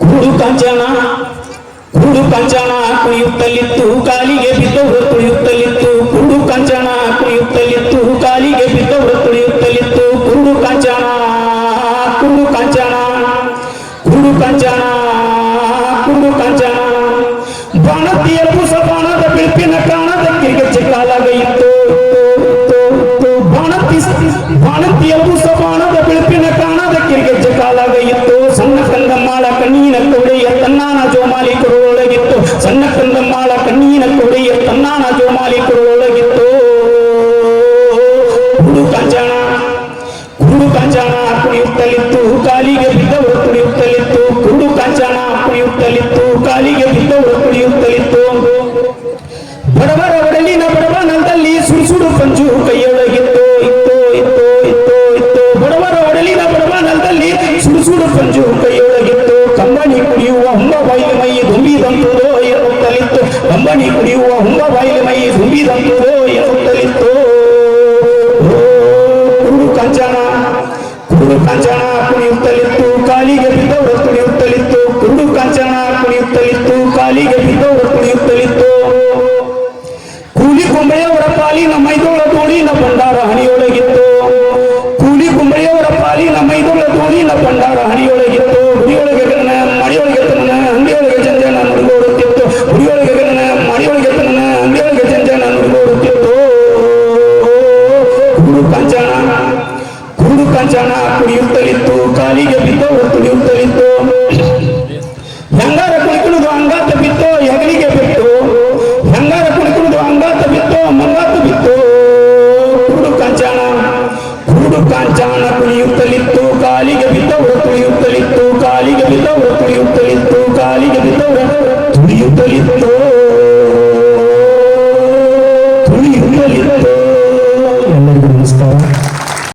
ಕುರುಡು ಕಾಂಚನ ಕುರುಡು ಕಾಂಚನ ಕುಣಿಯುತ್ತಲಿತ್ತು ಕಾಲಿಗೆ ಬಿದ್ದವರು ತುಳಿಯುತ್ತಲಿತ್ತು ಕುರುಡು ಕಾಂಚನ ಕುಣಿಯುತ್ತಲಿತ್ತು ಕಾಲಿಗೆ ಬಿದ್ದವರು ತುಳಿಯುತ್ತಲಿತ್ತು ಕುರುಡು ಕಾಂಚನ ಕುರುಡು ಕಾಂಚನ ಕುರುಡು ಕಾಂಚನ ಕುರುಡು ಕಾಂಚನ ಬಾಣತಿಯ ಪುಸ ಬಾಣದ ಬಿಳುಪಿನ ಕಾಣದ ಕಿರಿಗೆಚ್ಚೆ ಕಾಲಾಗ ಇತ್ತು ಬಾಣತಿ ಬಾಣತಿಯ ಪುಸ ಬಾಣದ ಬಿಳುಪಿನ ಕಾಣದ ಕಿರಿಗೆಚ್ಚೆ ಕಾಲಾಗ ಇತ್ತು ಸಣ್ಣ ಕಂದಮ್ಮಾಳ ಕಣ್ಣೀನ ಕೊಡೆಯ ತನ್ನಾನ ಜೋಮಾಲಿ ಕೊಡುವೊಳಗಿತ್ತು ಸಣ್ಣ ಕಂದಮ್ಮಾಳ ಕಣ್ಣೀನ ಕೊಡೆಯ ತನ್ನಾನ ಜೋಮಾಲಿ ಕೊಡುವೊಳಗಿತ್ತು. ಹುಡು ಕಾಂಚನ ಕುರುಡು ಕಾಂಚನ ಕುಣಿಯುತ್ತಲಿತ್ತು. ಕಾಲಿಗೆ ಬಿದ್ದವರು ಕುಣಿಯುತ್ತಲಿತ್ತು. ಗುಡು ಕಾಂಚನ ಕುಣಿಯುತ್ತಲಿತ್ತು. ಕಾಲಿಗೆ ಬಿದ್ದವರು ಕುಣಿಯುತ್ತಲಿತ್ತು. ಬಡವರ ಒಡಲಿನ ಬಡವನದಲ್ಲಿ ಸುರುಸುಡು ಸುಡು ಪಂಜು ಕೈಯೊಳಗಿತ್ತು. ಇತ್ತು ಇತ್ತು ಇತ್ತು ಇತ್ತು. ಬಡವರ ಒಡಲಿನ ಬಡವನದಲ್ಲಿ ಸುರುಸುಡು ಸುಡು ಪಂಜು ಕೈಯೊಳಗಿತ್ತು. ಕಂಬನಿ ಕುಡಿಯುವ ಅಂಬನಿ ಕುಡಿಯುವ ಹುಂಬ ಬಾಯಿಲೆ ಮೈ ತುಂಬಿದಂತೋ ಎನ್ನುತ್ತಲಿತ್ತು. ಕುರುಡು ಕಂಚನ ಕುರುಡು ಕಂಚನ ಕುಣಿಯುತ್ತಲಿತ್ತು, ಕಾಲಿಗೆ ಬಿದ್ದವರು ಕುಣಿಯುತ್ತಲಿತ್ತು. ಕುರುಡು ಕಂಚನ ಕುಣಿಯುತ್ತಲಿತ್ತು, ಕಾಲಿಗೆ ಬಿದ್ದವರು ಕುಣಿಯುತ್ತಲಿತ್ತು. ಕೂಲಿ ಕುಂಬಳೆಯವರ ನಮ್ಮ ಮೈದೋಳ ನಮ್ಮ ಭಂಡಾರ ಹಣಿಯೊಳಗಿತ್ತು ಕೂಲಿ ಕುಂಬಳೆಯವರ ಪಾಲಿನ ಮೈದೋಳ ನಮ್ಮ ಭಂಡಾರ ಜನ ಕುಡಿಯುತ್ತಲಿತ್ತು, ಕಾಲಿಗೆ ಬಿದ್ದವರು ಕುಡಿಯುತ್ತಲಿತ್ತು. ಹೆಂಗಾರ ಕುಳಿಕೊಳ್ಳುವುದು ಅಂಗಾತ ಬಿತ್ತು, ಹೆಗಲಿಗೆ ಬಿತ್ತು, ಹೆಂಗಾರ ಕುಳಿಕೊಳ್ಳುವುದು ಅಂಗಾತ ಬಿತ್ತು, ಮಂಗಾತ ಬಿತ್ತು. ಕುರುಡು ಕಾಂಚಾಣ ಕುರುಡು ಕಾಂಚಾಣ ಕುಡಿಯುತ್ತಲಿತ್ತು, ಕಾಲಿಗೆ ಬಿದ್ದವರು ತುಳಿಯುತ್ತಲಿತ್ತು ಕಾಲಿಗೆ ಬಿದ್ದವರು ತುಳಿಯುತ್ತಲಿತ್ತು ಕಾಲಿಗೆ ಬಿದ್ದವರು ತುಳಿಯುತ್ತಲಿತ್ತು ತುಳಿಯುತ್ತಲಿತ್ತು ಎಲ್ಲರಿಗೂ ನಮಸ್ಕಾರ.